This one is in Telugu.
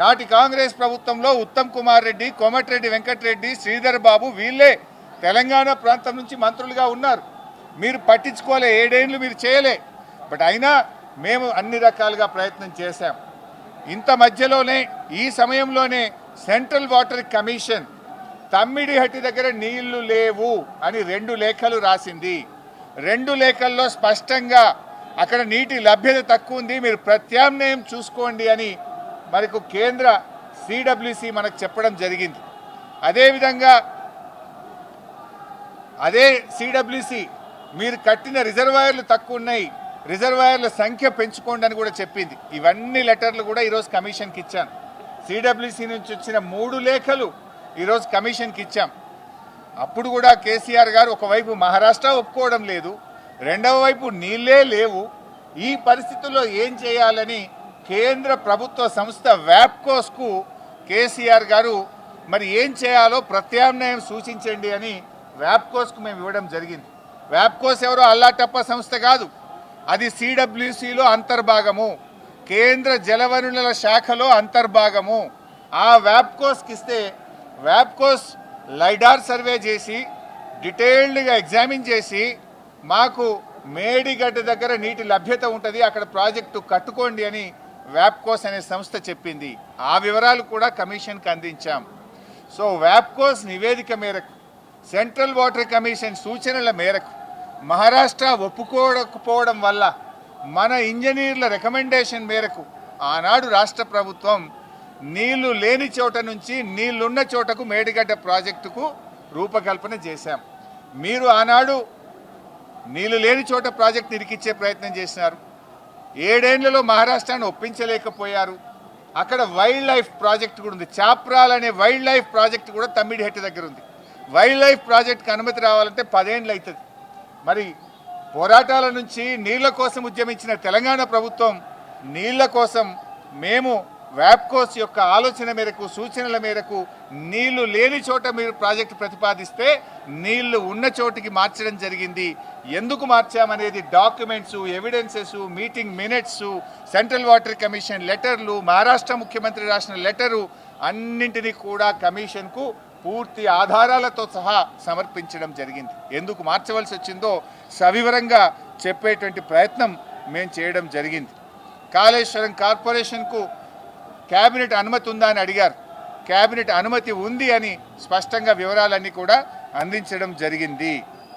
నాటి కాంగ్రెస్ ప్రభుత్వంలో ఉత్తమ్ కుమార్ రెడ్డి కోమటిరెడ్డి వెంకటరెడ్డి శ్రీధర్ బాబు వీళ్ళే తెలంగాణ ప్రాంతం నుంచి మంత్రులుగా ఉన్నారు. మీరు పట్టించుకోలే ఏడేళ్ళు మీరు చేయలే. బట్ అయినా మేము అన్ని రకాలుగా ప్రయత్నం చేశాం. ఇంత మధ్యలోనే ఈ సమయంలోనే సెంట్రల్ వాటర్ కమిషన్ తమ్మిడిహట్టి దగ్గర నీళ్ళు లేవు అని రెండు లేఖలు రాసింది. రెండు లేఖల్లో స్పష్టంగా అక్కడ నీటి లభ్యత తక్కువ ఉంది మీరు ప్రత్యామ్నాయం చూసుకోండి అని మనకు కేంద్ర సిడబ్ల్యూసి మనకు చెప్పడం జరిగింది. అదేవిధంగా అదే సిడబ్ల్యూసి మీరు కట్టిన రిజర్వాయర్లు తక్కువ ఉన్నాయి. రిజర్వాయర్ల సంఖ్య పెంచుకోండి అని కూడా చెప్పింది. ఇవన్నీ లెటర్లు కూడా ఈరోజు కమిషన్కి ఇచ్చాను. సిడబ్ల్యూసి నుంచి వచ్చిన మూడు లేఖలు ఈరోజు కమిషన్కి ఇచ్చాం. అప్పుడు కూడా కేసీఆర్ గారు ఒకవైపు మహారాష్ట్ర ఒప్పుకోవడం లేదు. రెండవ వైపు నీళ్ళే లేవు. ఈ పరిస్థితుల్లో ఏం చేయాలని కేంద్ర ప్రభుత్వ సంస్థ వ్యాప్కోస్కు కేసీఆర్ గారు మరి ఏం చేయాలో ప్రత్యామ్నాయం సూచించండి అని వ్యాప్కోస్కు మేము ఇవ్వడం జరిగింది. వ్యాప్కోస్ ఎవరో అల్లాటప్ప సంస్థ కాదు. అది సిడబ్ల్యూసిలో అంతర్భాగము. కేంద్ర జలవనరుల శాఖలో అంతర్భాగము. ఆ వ్యాప్కోస్కి ఇస్తే వ్యాప్కోస్ లైడార్ సర్వే చేసి డీటెయిల్డ్గా ఎగ్జామిన్ చేసి మాకు మేడిగడ్డ దగ్గర నీటి లభ్యత ఉంటుంది అక్కడ ప్రాజెక్టు కట్టుకోండి అని వ్యాప్కోస్ అనే సంస్థ చెప్పింది. ఆ వివరాలు కూడా కమిషన్కి అందించాం. సో వ్యాప్కోస్ నివేదిక మేరకు సెంట్రల్ వాటర్ కమిషన్ సూచనల మేరకు మహారాష్ట్ర ఒప్పుకోకపోవడం వల్ల మన ఇంజనీర్ల రికమెండేషన్ మేరకు ఆనాడు రాష్ట్ర ప్రభుత్వం నీళ్ళు లేని చోట నుంచి నీళ్ళున్న చోటకు మేడిగడ్డ ప్రాజెక్టుకు రూపకల్పన చేశాం. మీరు ఆనాడు నీళ్ళు లేని చోట ప్రాజెక్ట్ ఇరికిచ్చే ప్రయత్నం చేసినారు. ఏడేళ్ళలో మహారాష్ట్రాన్ని ఒప్పించలేకపోయారు. అక్కడ వైల్డ్ లైఫ్ ప్రాజెక్ట్ కూడా ఉంది. చాప్రాల్ అనే వైల్డ్ లైఫ్ ప్రాజెక్ట్ కూడా తమ్మిడిహెట్టి దగ్గర ఉంది. వైల్డ్ లైఫ్ ప్రాజెక్ట్కి అనుమతి రావాలంటే పదేండ్లు అవుతుంది మరి పోరాటాల నుంచి నీళ్ళ కోసం ఉద్యమించిన తెలంగాణ ప్రభుత్వం నీళ్ళ కోసం మేము వ్యాప్కోస్ యొక్క ఆలోచన మేరకు సూచనల మేరకు నీళ్ళు లేని చోట మీరు ప్రాజెక్టు ప్రతిపాదిస్తే నీళ్ళు ఉన్న చోటికి మార్చడం జరిగింది. ఎందుకు మార్చామనేది documents evidences meeting minutes central water commission లెటర్లు మహారాష్ట్ర ముఖ్యమంత్రి రాసిన లెటరు అన్నింటినీ కూడా కమిషన్కు పూర్తి ఆధారాలతో సహా సమర్పించడం జరిగింది. ఎందుకు మార్చవలసి వచ్చిందో సవివరంగా చెప్పేటువంటి ప్రయత్నం మేము చేయడం జరిగింది. కాళేశ్వరం కార్పొరేషన్కు కేబినెట్ అనుమతి ఉందా అని అడిగారు. కేబినెట్ అనుమతి ఉంది అని స్పష్టంగా వివరాలన్నీ కూడా అందించడం జరిగింది.